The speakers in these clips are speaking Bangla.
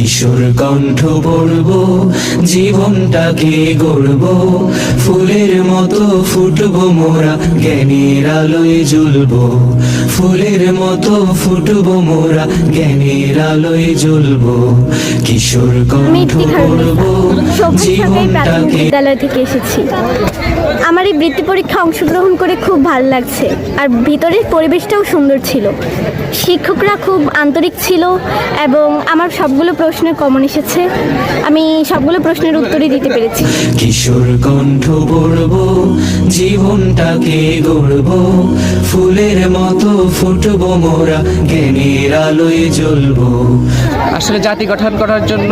কিশোর কণ্ঠ পড়ব জীবনটাকে গড়ব ফুলের মতো ফুটব মোরা জ্ঞানের আলোয় জ্বলব ফুলের মতো ফুটব মোরা জ্ঞানের আলোয় জ্বলব কিশোর কণ্ঠ পড়ব জীবনটাকে বিদ্যালয় থেকে এসেছি। আমার এই বৃত্তি পরীক্ষা অংশগ্রহণ করে খুব ভালো লাগছে আর ভিতরের পরিবেশটাও সুন্দর ছিল। শিক্ষকরা খুব আন্তরিক ছিল এবং আমার সবগুলো প্রশ্নের কমন এসেছে। আমি সবগুলো প্রশ্নের উত্তরই দিতে পেরেছি। কিশোর কণ্ঠ পড়ব জীবনটাকে গড়ব ফুলের মতো ফুটব মোরা জ্ঞানের আলোয় জ্বলব। আসলে জাতি গঠন করার জন্য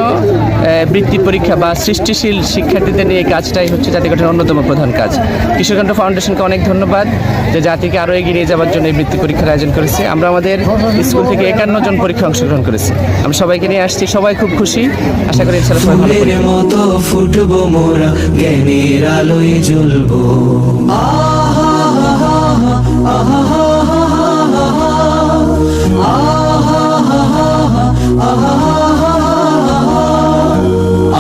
বৃত্তি পরীক্ষা বা সৃষ্টিশীল শিক্ষার্থীদের নিয়ে এই কাজটাই হচ্ছে জাতি গঠনের অন্যতম প্রধান কাজ। কিশোরকান্ত ফাউন্ডেশনকে অনেক ধন্যবাদ যে জাতিকে আরও এগিয়ে নিয়ে যাওয়ার জন্য এই বৃত্তি পরীক্ষার আয়োজন করেছে। আমরা আমাদের স্কুল থেকে একান্ন জন পরীক্ষা অংশগ্রহণ করেছি। আমরা সবাইকে নিয়ে আসছি। সবাই খুব খুশি। আশা করি সবাই ভালো করবে। মতো ফুটব মোরা জ্ঞানের আলোয় জ্বলব।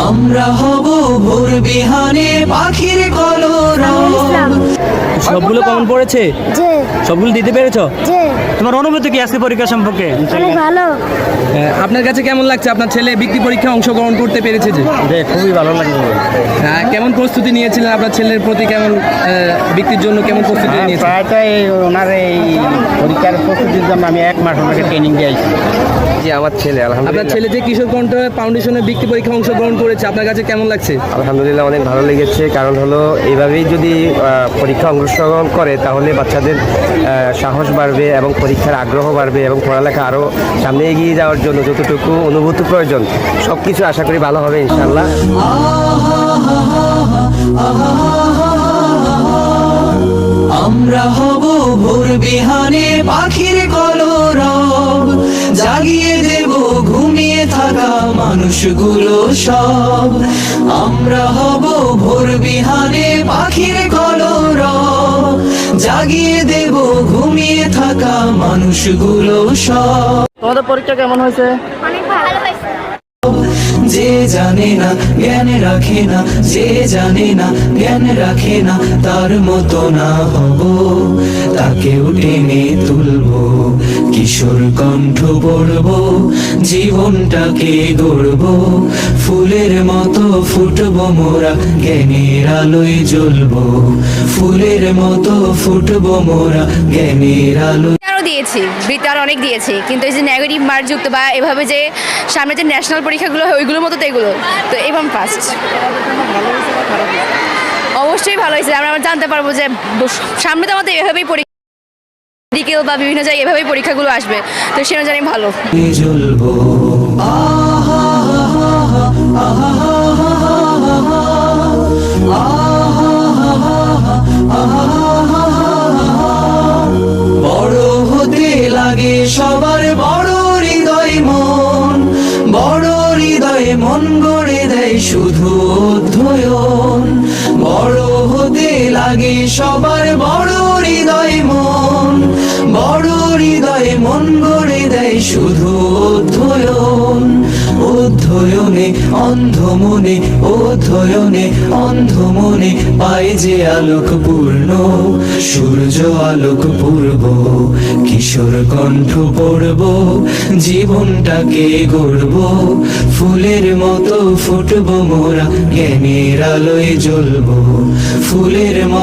আমরা হব ভোর বিহানে পাখির ইসলাম। সবগুলো কমন পড়েছে? সবগুলো দিতে পেরেছ? তোমার অনুভূতি কি আজকে পরীক্ষা সম্পর্কে? ভালো। আপনার কাছে কেমন লাগছে? আপনার ছেলে বৃত্তি পরীক্ষা অংশগ্রহণ করতে পেরেছে যে? খুবই ভালো লাগছে হ্যাঁ, কেমন প্রস্তুতি নিয়েছিলেন? আপনার ছেলের প্রতি কেমন বৃত্তির জন্য কেমন প্রস্তুতি নিয়েছিলেন প্রায়টাই ওনার এই পরীক্ষার প্রস্তুতির জন্য আমি এক মাস ওনাকে ট্রেনিং দিয়েছি জি আমার ছেলে আপনার ছেলে যে কিশোর কণ্ঠ ফাউন্ডেশনের বৃত্তি পরীক্ষা অংশগ্রহণ করেছে আপনার কাছে কেমন লাগছে? আলহামদুলিল্লাহ অনেক ভালো লেগেছে। কারণ হলো এইভাবেই যদি আহ, পরীক্ষা অংশগ্রহণ করে, তাহলে বাচ্চাদের সাহস বাড়বে এবং পরীক্ষার আগ্রহ বাড়বে এবং পড়ালেখা আরও সামনে এগিয়ে যাওয়ার জন্য যতটুকু অনুভূতি প্রয়োজন সব কিছু আশা করি ভালো হবে ইনশাল্লাহ আমরা হব ভোর বিহানে পাখির কলরব, জাগিয়ে দেব ঘুমিয়ে থাকা মানুষগুলো সব। আমরা হব ভোর বিহানে জাগিয়ে দেব ঘুমিয়ে থাকা মানুষগুলো সব। তোমাদের পরীক্ষা কেমন হয়েছে? অনেক ভালো যে জানে না জ্ঞান রাখে না যে জানে না জ্ঞান রাখে না তার মতো না হব। তাকেও টেনে তুলব, কিশোর কণ্ঠ পড়ব, জীবনটাকে গড়ব, ফুলের মতো ফুটব মোরা, জ্ঞানের আলোয় জ্বলব, ফুলের মতো ফুটব মোরা, জ্ঞানের আলোয় দিয়েছি বৃত্তি অনেক দিয়েছি, কিন্তু এই যে নেগেটিভ মার্ক যুক্ত বা এভাবে যে সামনে যে ন্যাশনাল পরীক্ষাগুলো হয়, ওইগুলোর মতো তো এগুলো। তো এবং ফার্স্ট অবশ্যই ভালো হয়েছে। আমরা জানতে পারব যে সামনে তো আমাদের এভাবেই পরীক্ষা মেডিকেল বা বিভিন্ন জায়গায় এভাবেই পরীক্ষাগুলো আসবে, তো সে অনুযায়ী ভালো। বড় লাগে সবার বড় হৃদয় মন, বড় হৃদয় মন গড়ে দেয় শুধু অধ্যয়ন। বড় হতে লাগে সবার বড় মন গড়ে দেয় শুধু অধ্যয়ন। অধ্যয়নে অন্ধ মনে অধ্যয়নে অন্ধ মনে পায় যে আলোক পূর্ণ, সূর্য আলোক পূর্ব, কিশোর কণ্ঠ পড়ব, জীবনটাকে গড়ব, ফুলের মতো ফুটব, মোরা জ্ঞানের আলোয় জ্বলব, ফুলের মতো